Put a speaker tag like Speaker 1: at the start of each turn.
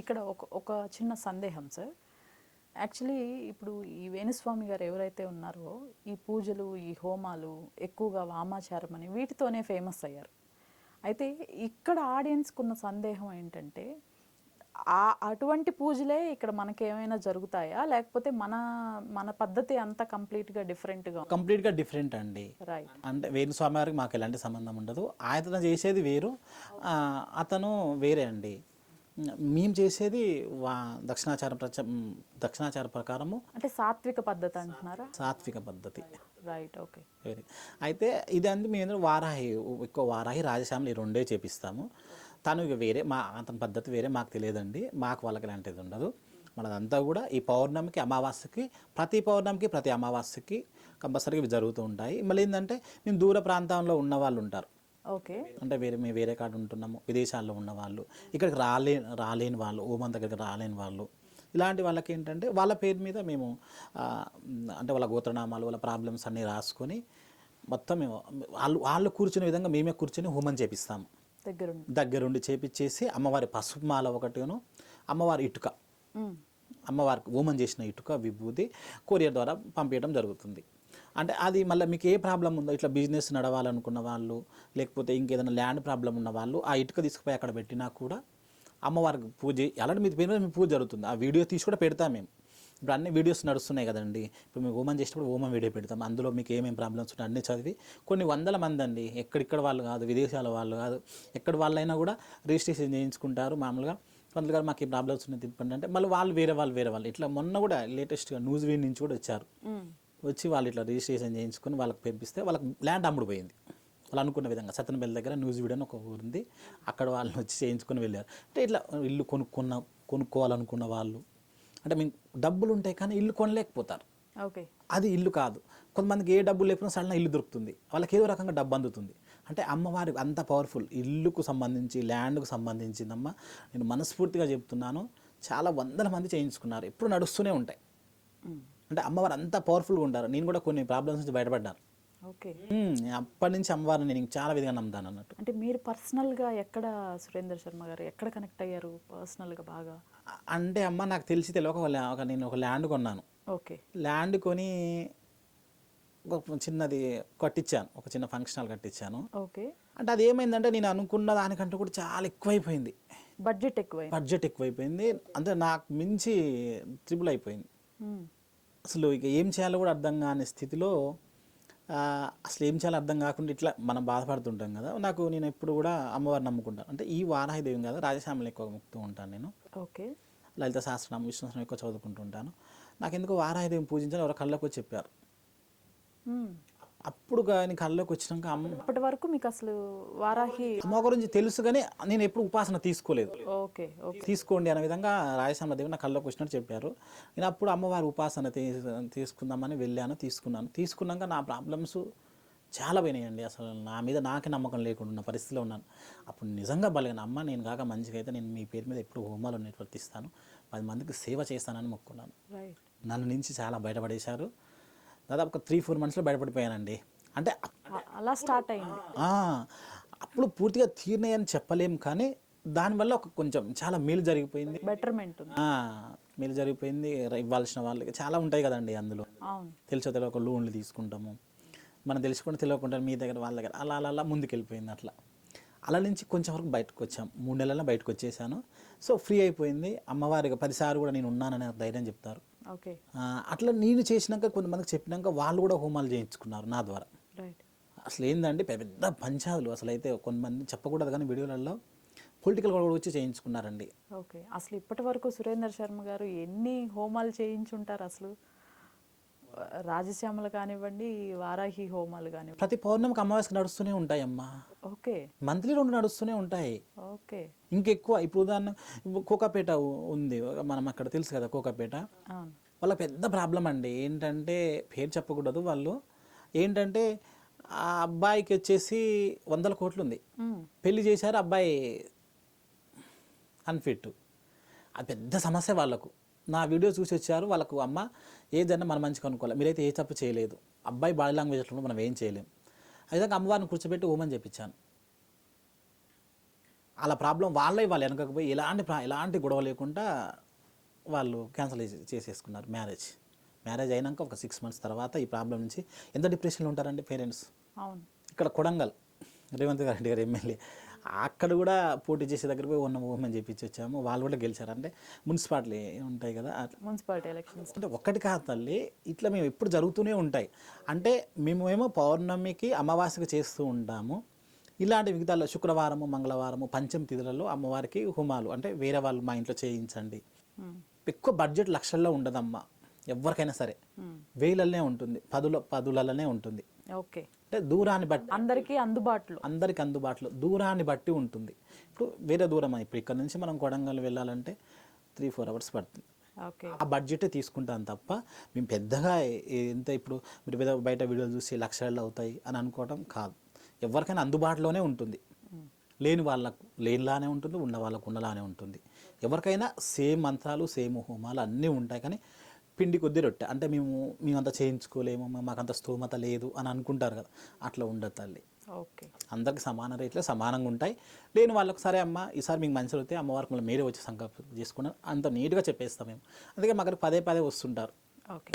Speaker 1: ఇక్కడ ఒక ఒక చిన్న సందేహం సార్. యాక్చువల్లీ ఇప్పుడు ఈ వేణుస్వామి గారు ఎవరైతే ఉన్నారో ఈ పూజలు ఈ హోమాలు ఎక్కువగా వామాచారం అని వీటితోనే ఫేమస్ అయ్యారు. అయితే ఇక్కడ ఆడియన్స్కున్న సందేహం ఏంటంటే ఆ అటువంటి పూజలే ఇక్కడ మనకి ఏమైనా జరుగుతాయా? లేకపోతే మన మన పద్ధతి అంతా కంప్లీట్గా డిఫరెంట్గా
Speaker 2: కంప్లీట్గా డిఫరెంట్ అండి.
Speaker 1: రైట్
Speaker 2: అంటే వేణుస్వామి గారికి మాకు ఎలాంటి సంబంధం ఉండదు. ఆయన చేసేది వేరు. అతను వేరే అండి. మేము చేసేది వా దక్షిణాచార ప్రచ దక్షిణాచార ప్రకారము
Speaker 1: అంటే సాత్విక పద్ధతి అంటున్నారా?
Speaker 2: సాత్విక పద్ధతి.
Speaker 1: రైట్ ఓకే
Speaker 2: అయితే ఇది అంది మేము వారాహి ఎక్కువ వారాహి రాజశ్యామలు ఈ రెండే చేపిస్తాము. తను ఇక వేరే మా అతని పద్ధతి వేరే మాకు తెలియదండి. మాకు వాళ్ళకి ఇలాంటిది ఉండదు. మనదంతా కూడా ఈ పౌర్ణమికి అమావాస్యకి ప్రతి పౌర్ణమికి ప్రతి అమావాస్యకి కంపల్సరీగా ఇవి జరుగుతూ ఉంటాయి. మళ్ళీ ఏంటంటే మేము దూర ప్రాంతంలో ఉన్న వాళ్ళు ఉంటారు.
Speaker 1: ఓకే.
Speaker 2: అంటే వేరే మేము వేరే కాడ ఉంటున్నాము విదేశాల్లో ఉన్న వాళ్ళు. ఇక్కడికి రాలే రాలేని వాళ్ళు ఓమన్ దగ్గరికి రాలేని వాళ్ళు. ఇలాంటి వాళ్ళకి ఏంటంటే వాళ్ళ పేరు మీద మేము అంటే వాళ్ళ గోత్రనామాలు వాళ్ళ ప్రాబ్లమ్స్ అన్నీ రాసుకొని మొత్తం మేము వాళ్ళు వాళ్ళు కూర్చునే విధంగా మేమే కూర్చొని హోమం చేపిస్తాము.
Speaker 1: దగ్గరుండి.
Speaker 2: దగ్గరుండి చేపించేసి అమ్మవారి పసుపు మాల ఒకటిను అమ్మవారి ఇటుక. అమ్మవారికి హోమం చేసిన ఇటుక విభూది కొరియర్ ద్వారా పంపించడం జరుగుతుంది. అంటే అది మళ్ళీ మీకు ఏ ప్రాబ్లం ఉందో ఇట్లా బిజినెస్ నడవాలనుకున్న వాళ్ళు లేకపోతే ఇంకేదైనా ల్యాండ్ ప్రాబ్లం ఉన్న వాళ్ళు ఆ ఇటుక తీసుకుపోయి అక్కడ పెట్టినా కూడా అమ్మవారికి పూజ అలాంటి మీ పేరు మీద పూజ జరుగుతుంది. ఆ వీడియో తీసి కూడా పెడతాం మేము. ఇప్పుడు అన్ని వీడియోస్ నడుస్తున్నాయి కదండి. ఇప్పుడు మేము హోమం చేసినప్పుడు హోమం వీడియో పెడతాం. అందులో మీకు ఏమేమి ప్రాబ్లమ్స్ ఉంటాయి అన్నీ చదివి కొన్ని వందల మంది అండి. ఎక్కడిక్కడ వాళ్ళు కాదు విదేశాల వాళ్ళు కాదు ఎక్కడ వాళ్ళైనా కూడా రిజిస్ట్రేషన్ చేయించుకుంటారు మామూలుగా. పంతులు గారు మాకు ఈ ప్రాబ్లమ్స్ ఉన్నాయి తిప్పండి అంటే మళ్ళీ వాళ్ళు వేరే వాళ్ళు వేరే వాళ్ళు. ఇట్లా మొన్న కూడా లేటెస్ట్గా న్యూస్ వీన్ నుంచి కూడా వచ్చారు. వచ్చి వాళ్ళు ఇట్లా రిజిస్ట్రేషన్ చేయించుకొని వాళ్ళకి పంపిస్తే వాళ్ళకి ల్యాండ్ అమ్ముడు పోయింది. వాళ్ళు అనుకున్న విధంగా సత్తనబెల్లి దగ్గర న్యూస్ వీడియో అని ఒక ఊరు ఉంది. అక్కడ వాళ్ళని వచ్చి చేయించుకొని వెళ్ళారు. అంటే ఇట్లా ఇల్లు కొనుక్కున్న కొనుక్కోవాలనుకున్న వాళ్ళు అంటే మీకు డబ్బులు ఉంటాయి కానీ ఇల్లు కొనలేకపోతారు.
Speaker 1: ఓకే.
Speaker 2: అది ఇల్లు కాదు. కొంతమందికి ఏ డబ్బు లేకపోయినా సడన్ ఇల్లు దొరుకుతుంది. వాళ్ళకి ఏదో రకంగా డబ్బు అందుతుంది. అంటే అమ్మవారి అంత పవర్ఫుల్ ఇల్లుకు సంబంధించి ల్యాండ్కు సంబంధించిందమ్మ నేను మనస్ఫూర్తిగా చెప్తున్నాను. చాలా వందల మంది చేయించుకున్నారు. ఎప్పుడు నడుస్తూనే ఉంటాయి. అంటే అమ్మవారు అంత పవర్ఫుల్గా ఉంటారు నేను కూడా కొన్ని ప్రాబ్లమ్స్ నుంచి బయటపడ్డాను. అప్పటి నుంచి అమ్మవారిని నేను చాలా విధంగా నమ్ముతాను అన్నట్టు.
Speaker 1: అంటే మీరు పర్సనల్గా ఎక్కడ సురేందర్ శర్మ గారు ఎక్కడ కనెక్ట్ అయ్యారు పర్సనల్గా బాగా?
Speaker 2: అంటే అమ్మ నాకు తెలిసి తెలియక ఒక నేను ఒక ల్యాండ్ కొన్నాను.
Speaker 1: ఓకే.
Speaker 2: ల్యాండ్ కొని ఒక చిన్నది కట్టించాను ఒక చిన్న ఫంక్షన్ హాల్ కట్టించాను
Speaker 1: ఓకే.
Speaker 2: అంటే అది ఏమైందంటే నేను అనుకున్న దానికంటే కూడా చాలా ఎక్కువైపోయింది.
Speaker 1: బడ్జెట్ ఎక్కువ
Speaker 2: బడ్జెట్ ఎక్కువైపోయింది. అంటే నాకు మించి ట్రిపుల్ అయిపోయింది. అసలు ఇక ఏం చేయాలో కూడా అర్థం కాని స్థితిలో అసలు ఏం చేయాలో అర్థం కాకుండా ఇట్లా మనం బాధపడుతుంటాం కదా. నాకు నేను ఎప్పుడు కూడా అమ్మవారిని నమ్ముకుంటాను. అంటే ఈ వారాహి దేవం కదా రాజశ్యామలు ఎక్కువ ముక్తూ ఉంటాను నేను.
Speaker 1: ఓకే.
Speaker 2: లలిత విష్ణు సహస్రనామం ఎక్కువ చదువుకుంటుంటాను నాకు ఎందుకు వారాహి దేవం పూజించాలి ఎవరో కళ్ళకు వచ్చి చెప్పారు. అప్పుడు కానీ కళ్ళలోకి వచ్చినాక అమ్మ
Speaker 1: అప్పటి వరకు మీకు అసలు వారాహి
Speaker 2: అమ్మ గురించి తెలుసు కానీ నేను ఎప్పుడు ఉపాసన తీసుకోలేదు.
Speaker 1: Okay okay.
Speaker 2: తీసుకోండి అనే విధంగా రాయసామ దేవి నా కళ్ళలోకి వచ్చినట్టు చెప్పారు. నేను అప్పుడు అమ్మవారి ఉపాసన తీసుకుందామని వెళ్ళాను తీసుకున్నాను. తీసుకున్నాక నా ప్రాబ్లమ్స్ చాలా పోయినాయండి. అసలు నా మీద నాకే నమ్మకం లేకుండా ఉన్న పరిస్థితిలో ఉన్నాను. అప్పుడు నిజంగా బలగాను. అమ్మ నేను కాక మంచిగా అయితే నేను మీ పేరు మీద ఎప్పుడు హోమాలు నిర్వర్తిస్తాను. పది మందికి సేవ చేస్తానని మొక్కున్నాను. నన్ను నుంచి చాలా బయటపడేశారు. దాదాపు ఒక త్రీ ఫోర్ మంత్స్లో బయటపడిపోయానండి. అంటే
Speaker 1: అలా స్టార్ట్ అయింది.
Speaker 2: అప్పుడు పూర్తిగా తీరినాయని చెప్పలేం కానీ దానివల్ల ఒక కొంచెం చాలా మేలు జరిగిపోయింది.
Speaker 1: బెటర్మెంట్
Speaker 2: మేలు జరిగిపోయింది. ఇవ్వాల్సిన వాళ్ళకి చాలా ఉంటాయి కదండి అందులో. తెలిసో తెలియక లోన్లు తీసుకుంటాము. మనం తెలుసుకుంటే తెలియకుండా మీ దగ్గర వాళ్ళ దగ్గర అలా అలా అలా ముందుకు వెళ్ళిపోయింది అట్లా. అలా నుంచి కొంచెం వరకు బయటకు వచ్చాం. మూడు నెలల్లో బయటకు వచ్చేసాను. సో ఫ్రీ అయిపోయింది. అమ్మవారికి పదిసార్లు కూడా నేను ఉన్నాననే ధైర్యం చెప్తారు. అట్లా నేను చేసినాక కొంతమందికి చెప్పినాక వాళ్ళు కూడా హోమాలు చేయించుకున్నారు నా ద్వారా.
Speaker 1: రైట్.
Speaker 2: అసలు ఏందంటే పెద్ద పంచాదులు అసలు అయితే కొంతమంది చెప్పకూడదు కానీ వీడియోలలో పొలిటికల్ కూడా వచ్చి చేయించుకున్నారండి.
Speaker 1: ఓకే. అసలు ఇప్పటి వరకు సురేందర్ శర్మ గారు ఎన్ని హోమాలు చేయించుంటారు అసలు? రాజశ్యామలు కానివ్వండి వారాహి హోమాలు కానివ్వండి.
Speaker 2: ప్రతి పౌర్ణమికి అమావాస్యకి నడుస్తూనే ఉంటాయమ్మా.
Speaker 1: ఓకే.
Speaker 2: మంత్లీ రెండు నడుస్తూనే ఉంటాయి.
Speaker 1: ఓకే.
Speaker 2: ఇంకెక్కువ ఇప్పుడు ఉదాహరణ కోకాపేట ఉంది. మనం అక్కడ తెలుసు కదా కోకాపేట. వాళ్ళ పెద్ద ప్రాబ్లం అండి ఏంటంటే పేరు చెప్పకూడదు వాళ్ళు. ఏంటంటే ఆ అబ్బాయికి వచ్చేసి వందల కోట్లు ఉంది. పెళ్ళి చేశారు అబ్బాయి అన్ఫిట్ అది పెద్ద సమస్య వాళ్ళకు. నా వీడియో చూసి వచ్చారు వాళ్ళకు అమ్మ ఏదన్నా మనం మంచిగా అనుకోవాలి మీరైతే ఏ తప్పు చేయలేదు. అబ్బాయి బాడీ లాంగ్వేజ్ అట్లా మనం ఏం చేయలేం. అయితే అమ్మవారిని కూర్చోబెట్టి ఓమని చెప్పించాను వాళ్ళ ప్రాబ్లం వాళ్ళే వాళ్ళు వెనకపోయి ఎలాంటి ప్రా- ఎలాంటి గొడవ లేకుండా వాళ్ళు క్యాన్సిల్ చేసేసుకున్నారు మ్యారేజ్. మ్యారేజ్ అయినాక ఒక సిక్స్ మంత్స్ తర్వాత ఈ ప్రాబ్లం నుంచి ఎంత డిప్రెషన్లో ఉంటారండి పేరెంట్స్? ఇక్కడ కొడంగల్. రేవంత్ రెడ్డి గారు ఎమ్మెల్యే. అక్కడ కూడా పోటీ చేసే దగ్గర పోయి ఉన్న ఉమెన్ చేపించి వచ్చాము. వాళ్ళు కూడా గెలిచారు. అంటే మున్సిపాలిటీ ఉంటాయి కదా. అట్లా.
Speaker 1: Municipality elections.
Speaker 2: అంటే ఒక్కటి కాదు తల్లి ఇట్లా మేము ఎప్పుడు జరుగుతూనే ఉంటాయి. అంటే మేము ఏమో పౌర్ణమికి అమావాస్యకి చేస్తూ ఉంటాము. ఇలాంటి మిగతా శుక్రవారము మంగళవారము పంచమి తిథులలో అమ్మవారికి హోమాలు. అంటే వేరే వాళ్ళు మా ఇంట్లో చేయించండి. ఎక్కువ బడ్జెట్ లక్షల్లో ఉండదమ్మా. ఎవరికైనా సరే. వేలనే ఉంటుంది. పదుల పదులలోనే ఉంటుంది.
Speaker 1: ఓకే.
Speaker 2: అంటే దూరాన్ని బట్టి
Speaker 1: అందరికీ అందుబాటులో.
Speaker 2: అందరికి అందుబాటులో దూరాన్ని బట్టి ఉంటుంది. ఇప్పుడు వేరే దూరం ఇప్పుడు ఇక్కడ నుంచి మనం కొడంగల్ వెళ్ళాలంటే త్రీ ఫోర్ అవర్స్ పడుతుంది.
Speaker 1: ఓకే.
Speaker 2: ఆ బడ్జెటే తీసుకుంటాం తప్ప మేము పెద్దగా ఎంత ఇప్పుడు మీరు పెద్ద బయట వీడియోలు చూసి లక్షల్లో అవుతాయి అని అనుకోవడం కాదు. ఎవరికైనా అందుబాటులోనే ఉంటుంది. లేని వాళ్ళకు లేనిలానే ఉంటుంది ఉన్న వాళ్ళకు ఉన్నలానే ఉంటుంది. ఎవరికైనా సేమ్ మంత్రాలు సేమ్ హోమాలు అన్నీ ఉంటాయి. కానీ పిండి కొద్ది రొట్టె. అంటే మేము మేమంతా చేయించుకోలేము మాకంత స్తోమత లేదు అని అనుకుంటారు కదా. అట్లా ఉండదు తల్లి.
Speaker 1: ఓకే.
Speaker 2: అందరికి సమాన రేట్లే సమానంగా ఉంటాయి. లేని వాళ్ళకి సరే అమ్మ ఈసారి మీకు మంచిగా వస్తే అమ్మవారికి మళ్ళీ మీరే వచ్చి సంకల్పం చేసుకున్నాను అంత నీట్గా చెప్పేస్తాం మేము. అందుకే మాకు పదే పదే వస్తుంటారు.
Speaker 1: ఓకే.